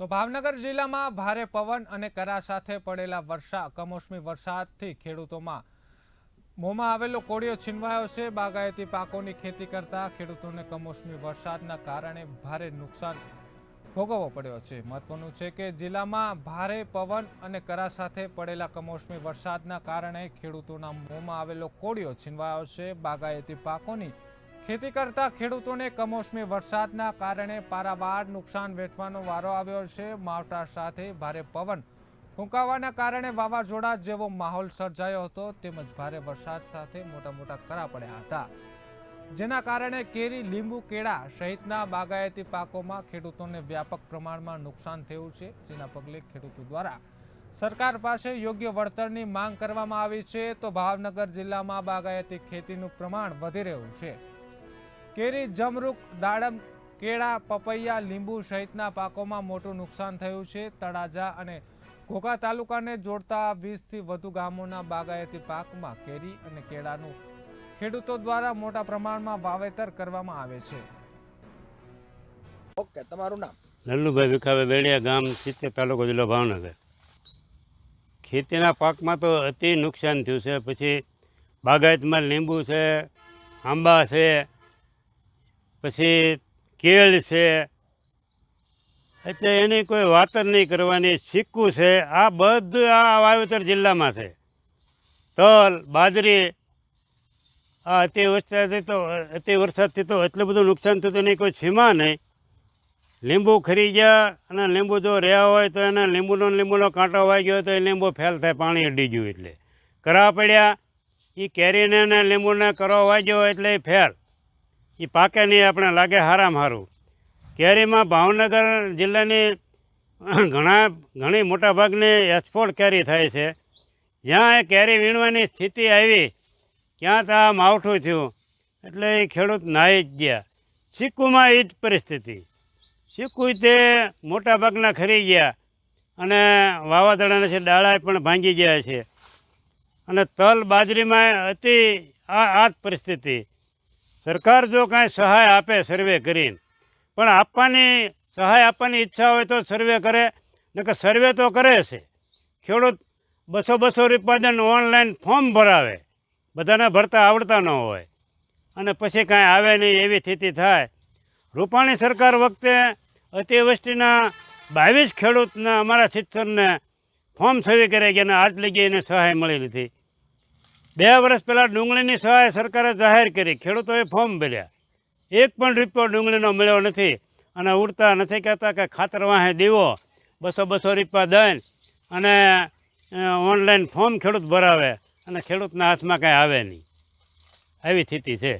તો ભાવનગર જિલ્લામાં ભારે પવન અને કરા સાથે પડેલા વર્ષા, કમોસમી વરસાદથી ખેડૂતોમાં મોંમાં આવેલો કોળિયો છીનવાયો છે. બાગાયતી પાકોની ખેતી કરતા ખેડૂતોને કમોસમી વરસાદના કારણે ભારે નુકસાન ભોગવવો પડ્યો છે. મહત્વનું છે કે જિલ્લામાં ભારે પવન અને કરા સાથે પડેલા કમોસમી વરસાદના કારણે ખેડૂતોના મોંમાં આવેલો કોળિયો છીનવાયો છે. બાગાયતી પાકોની ખેતી કરતા ખેડૂતોને કમોસમી વરસાદના કારણે પારાવાર નુકસાન વેઠવાનો વારો આવ્યો છે. માવઠા સાથે ભારે પવન ફૂંકાવાના કારણે વાવાઝોડા જેવો માહોલ સર્જાયો હતો. તેમજ ભારે વરસાદ સાથે મોટા મોટા કરા પડ્યા હતા. જેના કારણે કેરી, લીંબુ, કેળા સહિતના બાગાયતી પાકોમાં ખેડૂતોને વ્યાપક પ્રમાણમાં નુકસાન થયું છે. જેના પગલે ખેડૂતો દ્વારા સરકાર પાસે યોગ્ય વળતરની માંગ કરવામાં આવી છે. તો ભાવનગર જિલ્લામાં બાગાયતી ખેતીનું પ્રમાણ વધી રહ્યું છે. કેરી જમરૂક દાડમ કેળા પપૈયા લીંબુ સહિતના પાકોમાં મોટું નુકસાન થયું છે. તળાજા અને ઘોઘા તાલુકાને જોડતા વીસથી વધુ ગામોના બાગાયતી પાકમાં કેરી અને કેળાનું ખેડૂતો દ્વારા મોટા પ્રમાણમાં વાવેતર કરવામાં આવે છે. ઓકે તમારું નામ? લલ્લુભાઈ વિખાવે બેડિયા ગામ સિત્તેર તાલુકો જિલ્લો ભાવનગર. ખેતીના પાકમાં તો અતિ નુકસાન થયું છે. પછી બાગાયતમાં લીંબુ છે આંબા છે પછી કેળ છે. એટલે એની કોઈ વાત જ નહીં કરવાની. સિક્કું છે. આ બધું આ વાવેતર જિલ્લામાં છે. તલ, બાજરી, આ અતિ વરસાદથી તો, અતિ વરસાદથી તો એટલું બધું નુકસાન થતું નહીં, કોઈ સીમા નહીં. લીંબુ ખરી ગયા અને લીંબુ જો રહ્યા હોય તો એને લીંબુનો લીંબુનો કાંટો વાઈ હોય તો એ લીંબુ ફેલ થાય, પાણી અડી ગયું એટલે. કરા પડ્યા. એ કેરીને લીંબુને કરો વાગ્યો એટલે એ ફેલ. એ પાકે નહીં આપણે લાગે હારામાં સારું કેરીમાં ભાવનગર જિલ્લાની ઘણા, ઘણી મોટા ભાગની એક્સપોર્ટ કેરી થાય છે. જ્યાં એ કેરી વીણવાની સ્થિતિ આવી ક્યાં તો આ માવઠું થયું. એટલે એ ખેડૂત નાહી જ ગયા. સિક્કુમાં એ જ પરિસ્થિતિ. સિક્કુ તે મોટાભાગના ખરી ગયા અને વાવાઝોડાના છે ડાળા પણ ભાંગી ગયા છે. અને તલ બાજરીમાં અતિ આ આ જ પરિસ્થિતિ. સરકાર જો કાંઈ સહાય આપે સર્વે કરીને, પણ આપવાની સહાય આપવાની ઈચ્છા હોય તો સર્વે કરે, નકર સર્વે તો કરે છે. ખેડૂત બસો બસો રૂપિયાને ઓનલાઈન ફોર્મ ભરાવે, બધાને ભરતા આવડતા ન હોય, અને પછી કાંઈ આવે નહીં એવી સ્થિતિ થાય. રૂપાણી સરકાર વખતે અતિવૃષ્ટિના બાવીસ ખેડૂતને અમારા શિક્ષણને ફોર્મ સર્વે કર્યા ગયા અને આજ લગી એને સહાય મળી નથી. બે વર્ષ પહેલાં ડુંગળીની સહાય સરકારે જાહેર કરી. ખેડૂતોએ ફોર્મ ભર્યા. એક પણ રૂપિયો ડુંગળીનો મળ્યો નથી અને ઉડતા નથી કહેતા કે ખાતર વાહે દેવો, બસો બસો રૂપિયા દઈને અને ઓનલાઈન ફોર્મ ખેડૂત ભરાવે અને ખેડૂતના હાથમાં કાંઈ આવે નહીં. આવી સ્થિતિ છે.